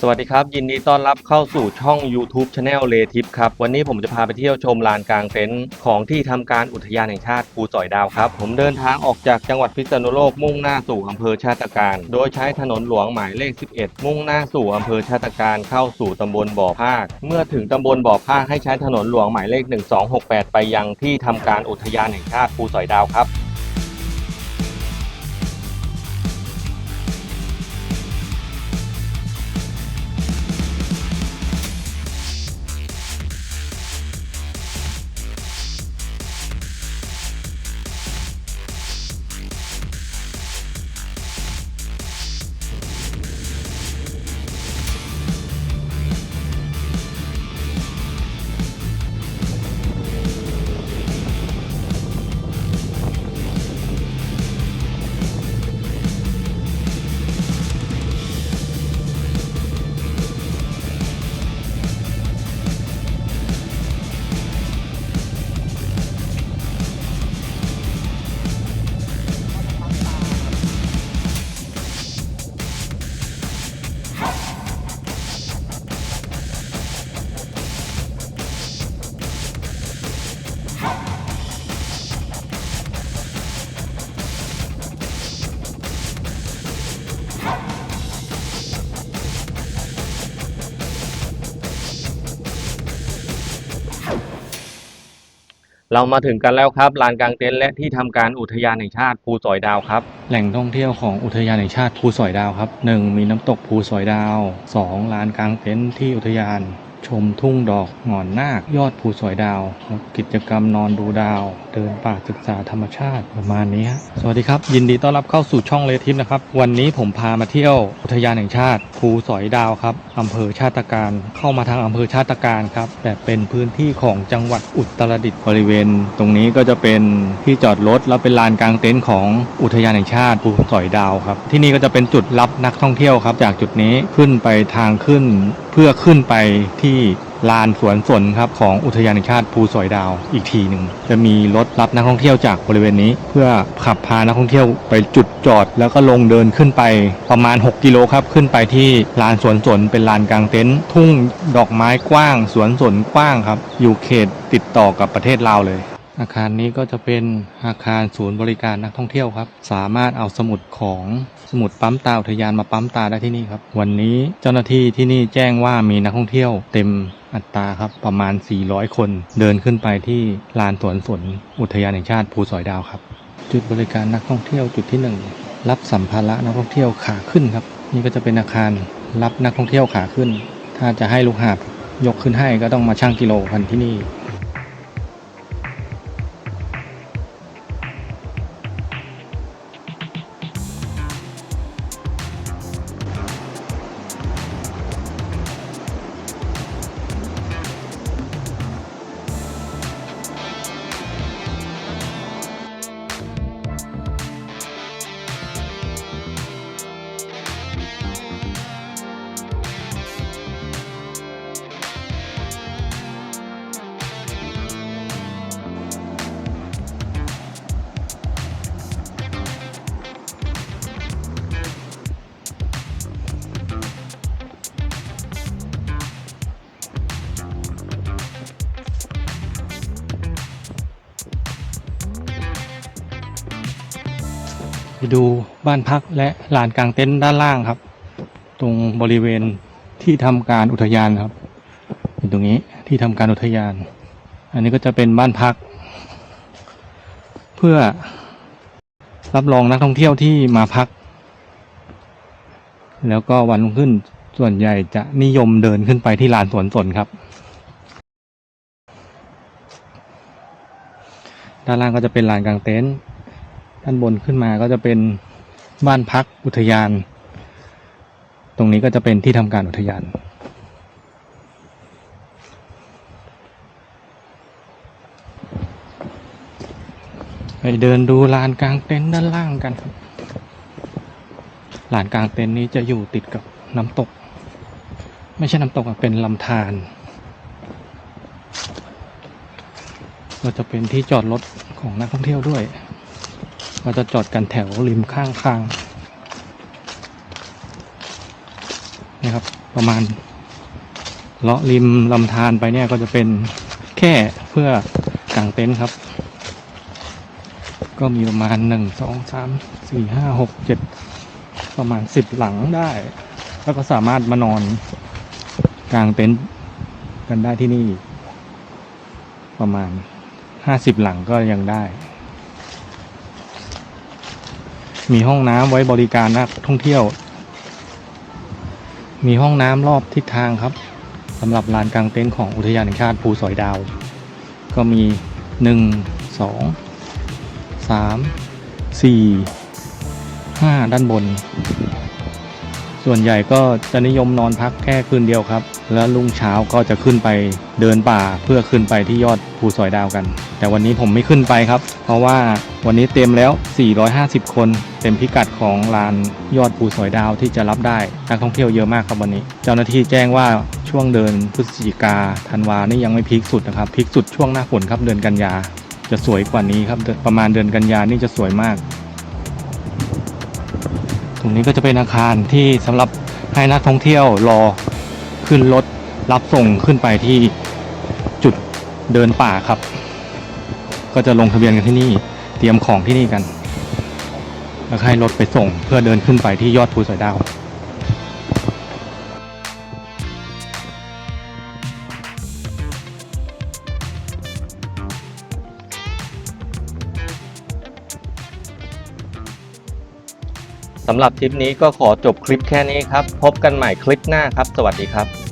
สวัสดีครับ ยินดีต้อนรับเข้าสู่ช่อง YouTube c h anel เลทิปครับ วันนี้ผมจะพาไปเที่ยวชมลานกลางเต็นท์ของที่ทำการอุทยานแห่งชาติภูสอยดาวครับ ผมเดินทางออกจากจังหวัดพิษณุโลกมุ่งหน้าสู่อำเภอชาติการ โดยใช้ถนนหลวงหมายเลข 11 มุ่งหน้าสู่อำเภอชาติการเข้าสู่ตำบลบ่อภาค เมื่อถึงตำบลบ่อภาคให้ใช้ถนนหลวงหมายเลข 1268 ไปยังที่ทำการอุทยานแห่งชาติภูสอยดาวครับ เรามาถึงกันแล้วครับลานกลางเต็นท์และที่ทำการอุทยานแห่งชาติภูสอยดาวครับ แหล่งท่องเที่ยวของอุทยานแห่งชาติภูสอยดาวครับ 1. มีน้ำตกภูสอยดาว 2. ลานกลางเต็นท์ที่อุทยาน ชมทุ่งดอกหงอนนาค ยอดภูสอยดาว กิจกรรมนอนดูดาว เดินป่าศึกษาธรรมชาติประมาณนี้สวัสดีครับ ยินดีต้อนรับเข้าสู่ช่องเลทิปนะครับ วันนี้ผมพามาเที่ยวอุทยานแห่งชาติภูสอยดาวครับอำเภอชาติการเข้ามาทางอำเภอชาติการครับแต่เป็นพื้นที่ของจังหวัดอุตรดิตถ์บริเวณ ตรงนี้ก็จะเป็นที่จอดรถแล้วเป็นลานกลางเต็นท์ของอุทยานแห่งชาติภูสอยดาวครับที่นี่ก็จะเป็นจุดรับนักท่องเที่ยวครับ จากจุดนี้ขึ้นไปทางขึ้น เพื่อขึ้นไปที่ลานสวนสนครับของอุทยานแห่งชาติภูสอยดาวอีกทีหนึ่งจะมีรถรับนักท่องเที่ยวจากบริเวณนี้ เพื่อขับพานักท่องเที่ยวไปจุดจอด แล้วก็ลงเดินขึ้นไปประมาณ 6 กิโลครับขึ้นไปที่ลานสวนสนเป็นลานกลางเต็นท์ทุ่งดอกไม้กว้าง สวนสนกว้างครับอยู่เขตติดต่อกับประเทศลาวเลย อาคารนี้ก็จะเป็นอาคารศูนย์บริการนักท่องเที่ยวครับ สามารถเอาสมุดของสมุดปั๊มตาอุทยานมาปั๊มตาได้ที่นี่ครับ วันนี้เจ้าหน้าที่ที่นี่แจ้งว่ามีนักท่องเที่ยวเต็มอัตราครับประมาณ 400 คน เดินขึ้นไปที่ลานสวนสนอุทยานแห่งชาติภูสอยดาวครับ จุดบริการนักท่องเที่ยวจุดที่หนึ่งรับสัมภาระนักท่องเที่ยวขาขึ้นครับ นี่ก็จะเป็นอาคารรับนักท่องเที่ยวขาขึ้น ถ้าจะให้ลูกหาบยกขึ้นให้ก็ต้องมาชั่งกิโลกันที่นี่ ดูบ้านพักและลานกลางเต็นท์ด้านล่างครับ ตรงบริเวณที่ทำการอุทยานครับอยู่ตรงนี้ที่ทำการอุทยาน อันนี้ก็จะเป็นบ้านพัก เพื่อรับรองนักท่องเที่ยวที่มาพัก แล้วก็วันรุ่งขึ้นส่วนใหญ่จะนิยมเดินขึ้นไปที่ลานสวนสนครับ ด้านล่างก็จะเป็นลานกลางเต็นท์ ด้านบนขึ้นมาก็จะเป็นบ้านพักอุทยาน ตรงนี้ก็จะเป็นที่ทำการอุทยาน ไปเดินดูลานกลางเต็นท์ด้านล่างกันครับลานกลางเต็นท์นี้จะอยู่ติดกับน้ำตก ไม่ใช่น้ำตกอะเป็นลำธารก็จะเป็นที่จอดรถของนักท่องเที่ยวด้วย เราจะจอดกันแถวริมข้างทางนะครับ ประมาณเลาะริมลำธารไปเนี่ยก็จะเป็นแค่เพื่อกางเต็นท์ครับ ก็มีประมาณหนึ่งสองสามสี่ห้าหกเจ็ดประมาณสิบหลังได้ แล้วก็สามารถมานอนกางเต็นท์กันได้ที่นี่ ประมาณห้าสิบหลังก็ยังได้ มีห้องน้ำไว้บริการนักท่องเที่ยว มีห้องน้ำรอบทิศทางครับสำหรับลานกลางเต็นท์ของอุทยานแห่งชาติภูสอยดาว ก็มีหนึ่งสองสามสี่ห้าด้านบน ส่วนใหญ่ก็จะนิยมนอนพักแค่คืนเดียวครับ แล้วรุ่งเช้าก็จะขึ้นไปเดินป่าเพื่อขึ้นไปที่ยอดภูสอยดาวกัน แต่วันนี้ผมไม่ขึ้นไปครับ เพราะว่าวันนี้เต็มแล้ว 450 คน เต็มพิกัดของลานยอดภูสอยดาวที่จะรับได้นักท่องเที่ยวเยอะมากครับวันนี้ เจ้าหน้าที่แจ้งว่าช่วงเดินพฤศจิกาธันวานี่ยังไม่พีคสุดนะครับพีคสุดช่วงหน้าฝนครับเดือนกันยา จะสวยกว่านี้ครับประมาณเดือนกันยานี่จะสวยมาก ตรงนี้ก็จะเป็นอาคารที่สำหรับให้นักท่องเที่ยวรอขึ้นรถรับส่งขึ้นไปที่จุดเดินป่าครับ ก็จะลงทะเบียนกันที่นี่ เตรียมของที่นี่กัน แล้วให้รถไปส่งเพื่อเดินขึ้นไปที่ยอดภูสอยดาวสำหรับทริปนี้ก็ขอจบคลิปแค่นี้ครับ พบกันใหม่คลิปหน้าครับ สวัสดีครับ